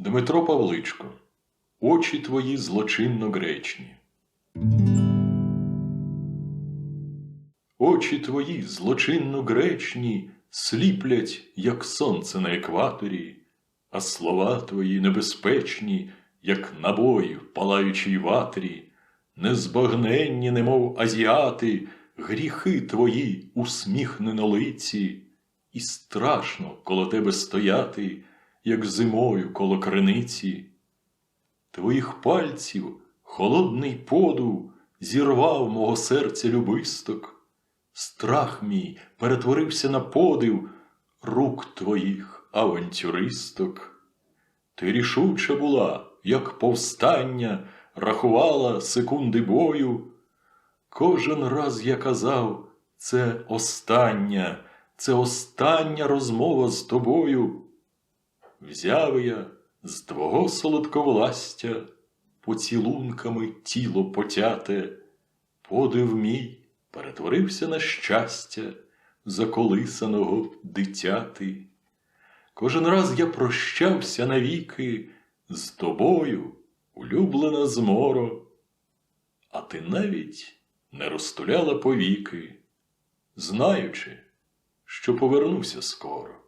Дмитро Павличко, очі твої злочинно гречні. Очі твої злочинно гречні сліплять, як сонце на екваторі, а слова твої небезпечні, як набої в палаючій ватрі, незбагненні, немов азіати, гріхи твої усміхнено лиці, і страшно коло тебе стояти, як зимою коло криниці. Твоїх пальців холодний подув зірвав мого серця любисток. Страх мій перетворився на подив рук твоїх авантюристок. Ти рішуча була, як повстання, рахувала секунди бою. Кожен раз я казав, це остання, це остання розмова з тобою. Взяв я з твого солодковластя поцілунками тіло потяте, подив мій перетворився на щастя заколисаного дитяти. Кожен раз я прощався навіки з тобою, улюблена зморо, а ти навіть не розтуляла повіки, знаючи, що повернуся скоро.